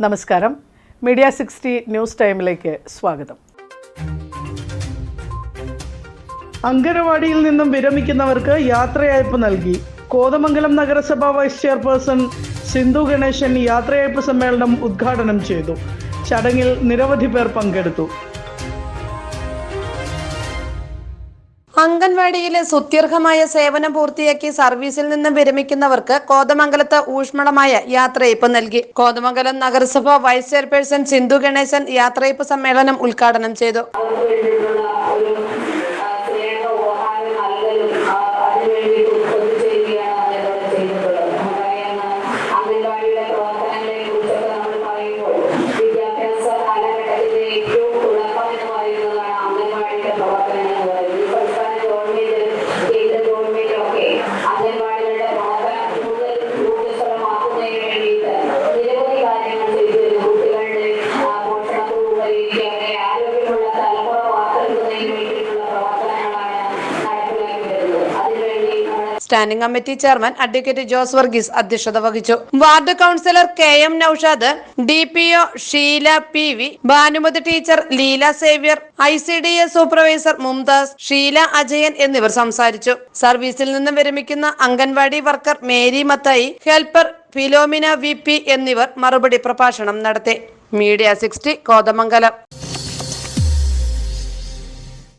നമസ്കാരം. Media sixty news ടൈമിലേക്ക് സ്വാഗതം. അങ്കനവാടിയിൽ നിന്നും വിരമിക്കുന്നവർക്ക് യാത്രയയപ്പ് നൽകി. കോതമംഗലം നഗരസഭാ വൈസ് ചെയർപേഴ്സൺ സിന്ധു ഗണേശൻ യാത്രയയപ്പ് സമ്മേളനം ഉദ്ഘാടനം ചെയ്തു. ചടങ്ങിൽ നിരവധി പേർ പങ്കെടുത്തു. അംഗൻവാടിയിലെ സുത്യർഹമായ സേവനം പൂർത്തിയാക്കി സർവീസിൽ നിന്ന് വിരമിക്കുന്നവർക്ക് കോതമംഗലത്ത് ഊഷ്മളമായ യാത്രയപ്പ് നൽകി. കോതമംഗലം നഗരസഭ വൈസ് ചെയർപേഴ്സൺ സിന്ധു ഗണേശൻ യാത്രയപ്പ് സമ്മേളനം ഉദ്ഘാടനം ചെയ്തു. Standing committee chairman advocate Jose Varghese അധ്യക്ഷത വഹിച്ചു. Ward councillor K M Naushad D P O Sheela P V Bhanumathi teacher Leela Xavier I C D S supervisor Mumtaz Sheela Ajayan എന്നിവർ സംസാരിച്ചു. സർവീസിൽ നിന്ന് വിരമിക്കുന്ന anganwadi worker Mary Mathai helper Philomina V P എന്നിവർ മറുപടി പ്രഭാഷണം നടത്തി. Media sixty Kothamangalam.